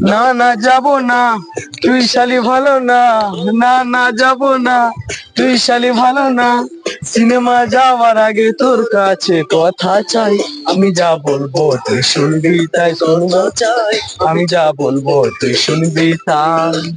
না না, যাব না। তুই শালি ভালো না। না না, যাব না। তুই শালি ভালো না। সিনেমা যাওয়ার আগে তোর কাছে কথা চাই। আমি যা বলব তুই শুনবি, তাই শুনব চাই। আমি যা বলব তুই শুনবি, তাই।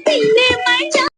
baby.